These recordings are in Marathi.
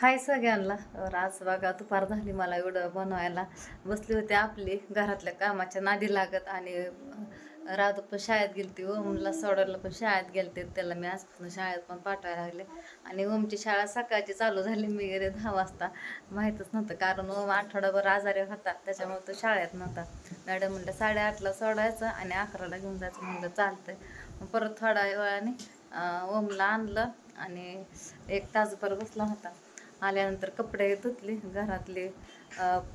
हाय सगळ्यांना. तर आज बघा दुपार झाली मला एवढं बनवायला. बसली होती आपली घरातल्या कामाच्या नादी लागत आणि राधू पण शाळेत गेलती ओमला सोडायला पण शाळेत गेलते. त्याला मी आजपासून शाळेत पण पाठवायला लागले. आणि ओमची शाळा सकाळची चालू झाली मी गेले दहा वाजता. माहीतच नव्हतं कारण ओम आठवडाभर आजारी होता त्याच्यामुळे तो शाळेत नव्हता. मॅडम म्हणलं साडेआठला सोडायचं आणि अकराला घेऊन जायचं म्हणलं चालतंय. मग परत थोड्या वेळाने ओमला आणलं आणि एक तासभर बसला होता. आल्यानंतर कपडे धुतले घरातले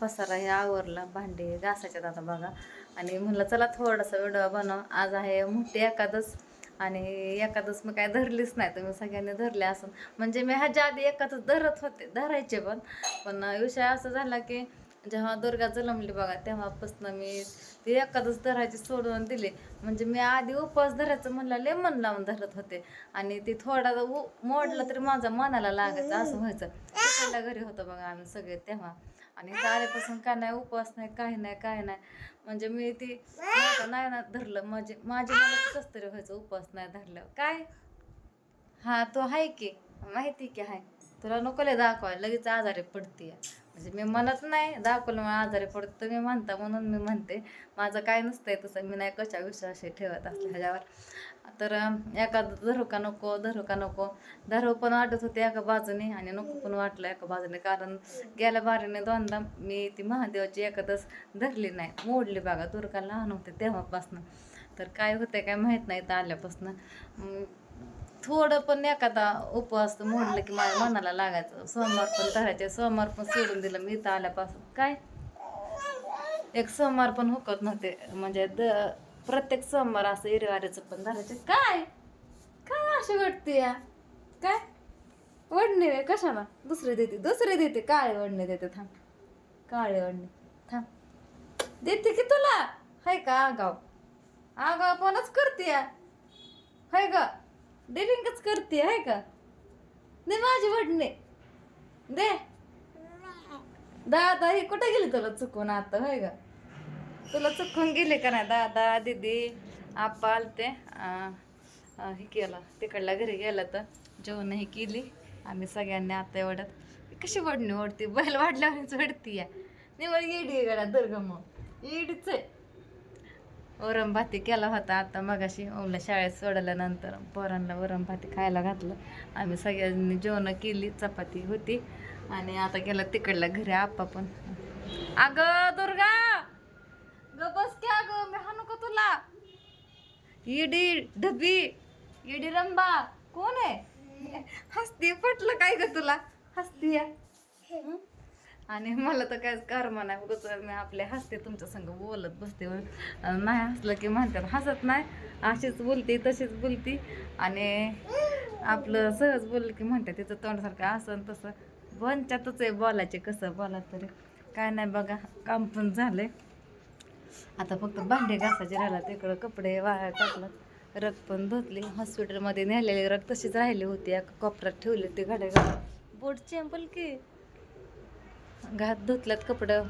पसारा हे आवरला भांडे घासायच्यात आता बघा. आणि म्हणलं चला थोडासा व्हिडिओ बनव. आज आहे मोठी एकादस आणि एकादस मी काय धरलीच नाही तुम्ही सगळ्यांनी धरले असं म्हणजे मी ह्याच्या आधी एकादस धरत होते धरायचे पण. पण विषय असा झाला की जेव्हा दुर्गा जन्मली बघा तेव्हापासून मी ते एखादंच धरायची सोडून दिली. म्हणजे मी आधी उपवास धरायचं म्हणलं लय मन लावून धरत होते. आणि ते थोडा उ- मोडलं तरी माझ्या मनाला लागायचं असं व्हायचं. तिकडल्या घरी होतं बघा आम्ही सगळे तेव्हा. आणि तारेपासून आल्यापासून काय नाही उपवास नाही काही नाही काय नाही. म्हणजे मी ती नाही ना धरलं म्हणजे माझी मला कसं तरी व्हायचं उपवास नाही धरलं. काय? हा तो आहे की माहिती की आहे. तुला नको लय दाखवायला लगेच आजारी पडते म्हणजे मी म्हणत नाही दाखवलं मला आजारी पडतं तुम्ही म्हणता म्हणून मी म्हणते. माझं काय नसतंय तसं मी नाही कशा विश्वास ठेवत असले ह्याच्यावर. तर अं, एखादं धरू का नको धरू का नको. धरू पण वाटत होते एका बाजूने आणि नको पण वाटलं एका बाजूने. कारण गेल्या बारीने दोनदा मी ती महादेवाची एकादस धरली नाही मोडली बघा दुर्गा लहान होते तेव्हापासनं. तर काय होतंय काय माहीत नाही तर आल्यापासनं. थोडं पण एखादा उपवास मोडलं की माझ्या मनाला लागायचं. सोमवार पण धरायचे सोमवार पण सोडून दिलं मी इथं आल्यापासून. काय? एक सोमवार पण हुकत नव्हते. म्हणजे द प्रत्येक सोमवार असं इरवारीचं पण धरायचे. काय? काय अशी वाटते या? काय? वडणे रे कशाला? दुसरे देते दुसरे देते. काळे वडणे देते थांब. काळे वडणे थांब. देते की तुला? हाय का आगाव? आगाव पणच करते या. हाय का डिलिंगच करते आहे का? दे माझी वडणे. दे. दादा हे कुठे गेली तुला चुकून आता होय का? तुला चुकून गेले का नाही? दादा दीदी आप्पा आलते. हे केलं. तिकडल्या घरी गेलं तर जेवणही केली. आम्ही सगळ्यांनी आता एवढ्यात कशी वडणी ओढती? बैल वाढल्यावरच ओढती या निवड येडी गड्या दुर्गम. येडीच आहे. वरण भाती केला होता. आता मगाशी ओमला शाळेत सोडल्यानंतर पोरांना वरण भाती खायला घातलं. आम्ही सगळ्यांनी जेवणं केली चपाती होती. आणि आता गेला तिकडला घरी आप्पा पण. अगं दुर्गा! ग बस की अगं मी हाणू का तुला? इडी ढबी इडी रंबा कोण आहे? हसती पटलं काय ग तुला? हसती या आणि मला तर काय कर्म नाही. उगच मी आपले हसते तुमच्या संग बोलत बसते. नाही हसलं की म्हणतात हसत नाही. अशीच बोलते तशीच बोलती. आणि आपलं सहज बोललं की म्हणते तिचं तोंडसारखं असं तसं. बनच्यातच आहे बोलायचे कसं बोला तरी. काय नाही बघा काम पण झालंय. आता फक्त भांडे घासायचे राहिला तिकडं कपडे वाया टाकलं रग पण धुतली. हॉस्पिटलमध्ये नेलेले रग तशीच राहिली होती. एका कोपऱ्यात ठेवली होती घड्या बोट चॅम्पल की. घात धुतल्यात कपडं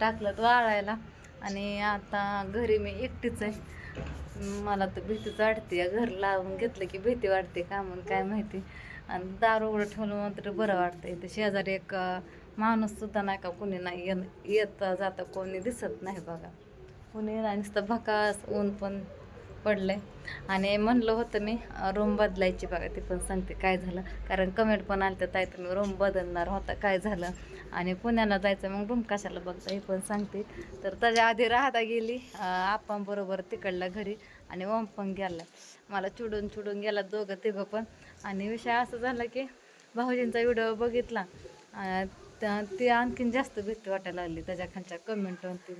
टाकलं वाळायला. आणि आता घरी मी एकटीच आहे. मला तर भीतीच वाटते घर लावून घेतलं की भीती वाटते का म्हणून काय माहिती. आणि दार उघडं ठेवलं मात्र बरं वाटतं इथे शेजारी एक माणूससुद्धा माणूस सुद्धा नाही का कोणी नाही येता येत कोणी दिसत नाही बघा. कोणी नाही नुसतं भकास ऊन पण पडलंय. आणि म्हणलं होतं मी रूम बदलायची बघा ते पण सांगते काय झालं. कारण कमेंट पण आलं ताई तुम्ही रूम बदलणार होता काय झालं? आणि पुण्याला जायचं मग रूम कशाला बघता हे पण सांगते. तर त्याच्या आधी राहता गेली आप्पांबरोबर तिकडला घरी आणि ओम पण गेला. मला चिडून चिडून गेला दोघं तिघं पण. आणि विषय असं झाला की भाऊजींचा व्हिडिओ बघितला. त्या- ती आणखीन जास्त भीती वाटायला लागली त्याच्या खालच्या कमेंटवरती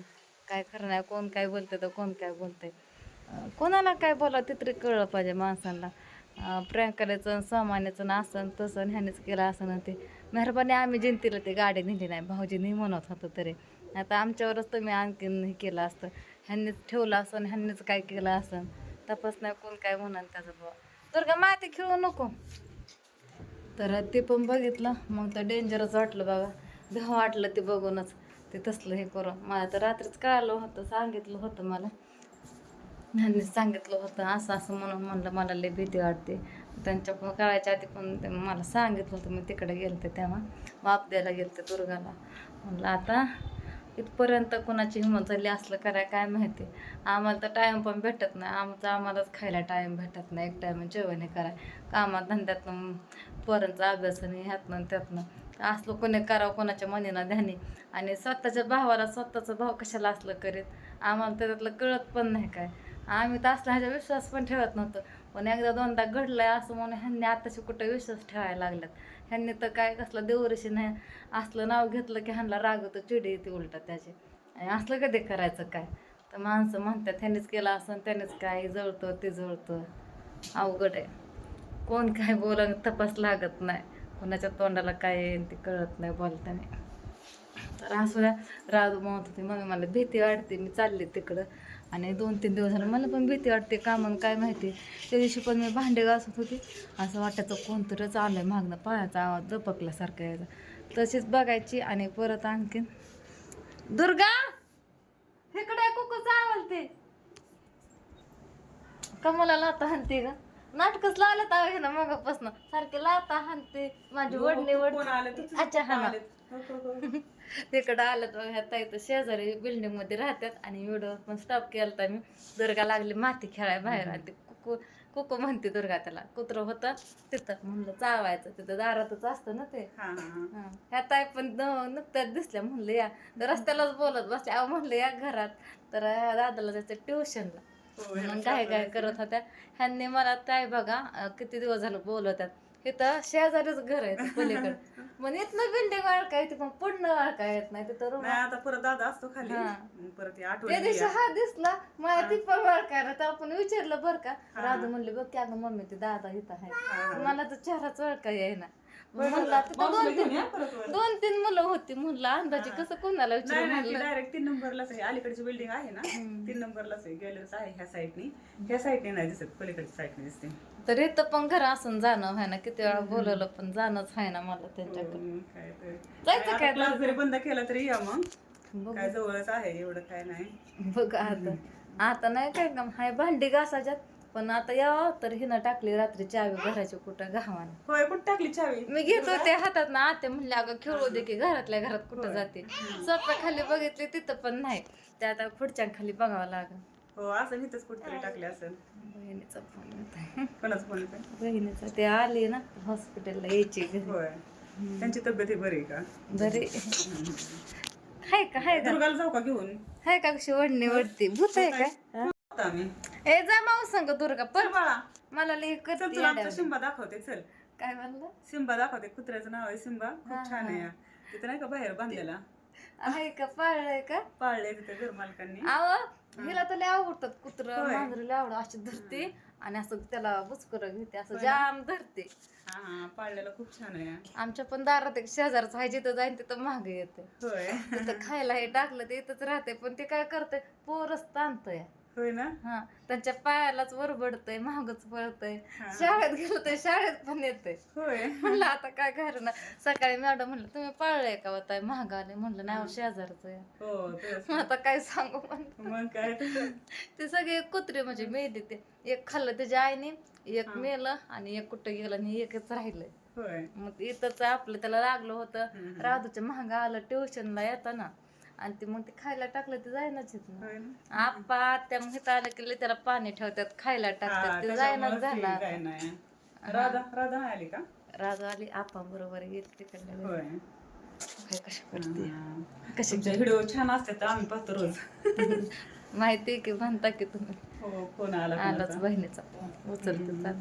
काय खरं नाही कोण काय बोलतं तर कोण काय बोलतंय. कोणाला काय बोला ते तरी कळलं पाहिजे माणसांना. प्रियंकाचं सामान्याचं ना असं तसं ह्यानेच केलं असं ते. मेहरबानी आम्ही जिंतीला ते गाडी नेली नाही भाऊजींनी म्हणत होतं तरी. आता आमच्यावरच तुम्ही आणखीन हे केलं असतं. ह्यांनीच ठेवलं असं ह्यांनीच काय केलं असं तपास नाही कोण काय म्हणाल त्याचं बुवा. दुर्गा माती खेळू नको. तर ते पण बघितलं मग तर डेंजरच वाटलं बाबा. भीव वाटलं ते बघूनच. ते तसलं हे करून. मला तर रात्रीच कळालं होतं सांगितलं होतं मला. त्यांनी सांगितलं होतं असं असं म्हणून म्हणलं मला लय भीती वाटते. त्यांच्या पण करायच्या आधी पण मला सांगितलं होतं मी तिकडे गेलते तेव्हा. वाप द्यायला गेलते दुर्गाला. म्हणलं आता इथपर्यंत कोणाची हिंमत झाली असलं कराय काय माहिती? आम्हाला तर टाईम पण भेटत नाही. आमचं आम्हालाच खायला टाईम भेटत नाही. एक टाईम जेवण कराय कामात धंद्यातनं पोरांचा अभ्यासाने ह्यातनं त्यातनं. असलं कोणी करावं कोणाच्या मनीनं ध्यानी. आणि स्वतःच्या भावाला स्वतःचा भाव कशाला असलं करीत? आम्हाला त्याच्यातलं कळत पण नाही काय. आम्ही तर असला विश्वास पण ठेवत नव्हतं. पण एकदा दोनदा घडलंय असं म्हणून ह्यांनी आताशी कुठं विश्वास ठेवायला लागल्यात. ह्यांनी तर काय कसलं देवरशी नाही असलं नाव घेतलं की ह्यांना राग तर चिडी येते उलटा त्याचे. आणि असलं कधी करायचं काय? तर माणसं म्हणतात ह्यांनीच केलं असं त्यानेच काय? जळतं ते जळतं. अवघड आहे. कोण काय बोला तपास लागत नाही. कोणाच्या तोंडाला काय येईल ते कळत नाही बोलताना. तर असू द्या राजू म्हणत होते मग मला भीती वाटते मी चालली तिकडं. आणि दोन तीन दिवस झालं. मला पण भीती वाटते का म्हणून काय माहिती. त्या दिवशी पण मी भांडे घासत होती. असं वाटायचं कोणतरीच आलंय मागणं पायाचा आवाज दपकल्यासारखा यायचा. तशीच बघायची आणि परत आणखीन. दुर्गा! इकडे कुकूच आवडते कमला लाता हाणते ग. नाटकच लावलं आहे ना मगापासून. सारखे लाता हाणते. माझी वडणी वडणी. अच्छा हा. तिकडं आलं तर ह्या ताई तर शेजारी बिल्डिंगमध्ये राहतात आणि व्हिडिओ पण स्टॉप केला मी. दुर्गा लागली माती खेळाय बाहेर आणि ते कुकू कुकू म्हणते दुर्गा त्याला कुत्र होतं तिथं. म्हणलं चावायचं तिथं दारातच असतं ना ते. ह्या ताई पण नुकत्याच दिसल्या. म्हणलं या. तर रस्त्यालाच बोलत बसल्या. अहो म्हणलं या घरात. तर ह्या दादाला जायचं ट्युशनला मग काय काय करत होत्या. ह्यांनी मला ताई बघा किती दिवस झालं बोलवतात इथं शेजारीच घर आहे पलीकडे. मग इथलं बिल्डिंग वाळका येते पण पुढनं वाळका येत नाही तिथं रूम नाही आता परत दादा असतो खाली. हा. मग परत ते त्या आठवण दिवशी हा दिसला मला ती पण वाळकायला तर आपण विचारलं बरं का. राधू म्हणले बघ की अगं मम्मी ते दादा इथं आहे. मला तर चेहराच वळका येईना. म्हणलं दोन तीन दोन तीन मुलं होती म्हणलं अंदाजे कसं कोणाला विचारू म्हणलं. डायरेक्ट तीन नंबरलाच आहे. अलीकडची बिल्डिंग आहे ना तीन नंबरलाच आहे. गेलेच आहे ह्या साईडनी ह्या साईडने नाही दिसत पलीकडच्या साईडने दिसते. तर इथं पण घर असून जाणं व्हाय ना किती वेळा बोलवलं पण जाणंच आहे ना मला त्यांच्याकडे. हम्म, काय. जायचं आता क्लास जरी बंद केला तरी या मग. बघू. काय जवळच आहे एवढं काय नाही. बघ आता. आता नाही काय काम हाय भांडी घासाच्यात पण आता यावं तर हिनं टाकली रात्री चावी घराची कुठं गावानं. होय कुठं टाकली चावी? मी घेत होते हातात ना आते म्हणले अगं खेळू दे की घरातल्या घरात कुठं जाते. सोप्या खाली बघितले तिथं पण नाही. ते आता पुढच्या खाली बघावं लागल. हो असं इथंच कुठतरी टाकले असेल. बहिणीचा फोन येतोय कोणाच फोन? बहिणीचा ते आली ना हॉस्पिटलला यायची होय. त्यांची तब्येत ही बरी आहे का? बरे. हाय का हाय का? दुर्गाला जाऊ का घेऊन? हाय का कशी वडणी वडती. भूत आहे? आता आम्ही. ए जा माऊ सांग दुर्गा पण बाळा मला चल करते तुला आमचा. शिंबा दाखवते चल. काय म्हणलं? सिंबा दाखवते कुत्र्याचं नाव आहे सिंबा खूप छान आहे तिथं नाही का बाहेर बांधलेला? आहे का? पाळलंय का? पाळले तिथे घर मालकांनी. आव हिला तर लय आवडतात कुत्र होय. आवडत अशी धरते आणि असं त्याला बुचकर घेते असं जाम धरते. हा हा पाळलेला खूप छान आहे आमच्या पण दारात एक शेजारचं आहे जिथं जाईन तिथं महाग येते होय. तिथं खायला हे टाकलं ते इथंच राहते पण ते काय करते पोरच ताणतंय होय ना? हा त्यांच्या पायालाच वरबडतय महागच पळतय. हा. शाळेत गेलं तर शाळेत पण येते होय. म्हणलं आता काय करणार सकाळी मॅडम म्हणलं तुम्ही पाळलंय का होता महाग आले म्हणलं नाही शेजारचं आहे. हो तेच. आता काय सांगू म्हणलं? मग काय. ते सगळे कुत्रे म्हणजे मेले ते. एक खाल्लं त्याच्या आईने एक मेलं आणि एक कुठं गेलं आणि एकच राहिलंय. होय. मग इथंच आपलं त्याला लागलं होतं. हम्म. राधूच्या महागा आलं ट्युशनला येताना. आणि ते मग ते खायला टाकलं ते जायनाच येत होय ना. आपा त्या मग इथं आलं की लय त्याला पाणी ठेवतात खायला हा, टाकतात ते जायनाच त्याच्यामुळंच झाला आहे. राधा राधा नाही आली का? राजू आली आपा बरोबर गेली तिकडल्या घरी. होय. काय कशी करते. कशी तुमचे व्हिडिओ छान असतात तर आम्ही पाहतो रोज. माहिती की म्हणता की तुम्ही. हो फोन आला आलाच कोणाचा. बहिणीचा उचलते चाल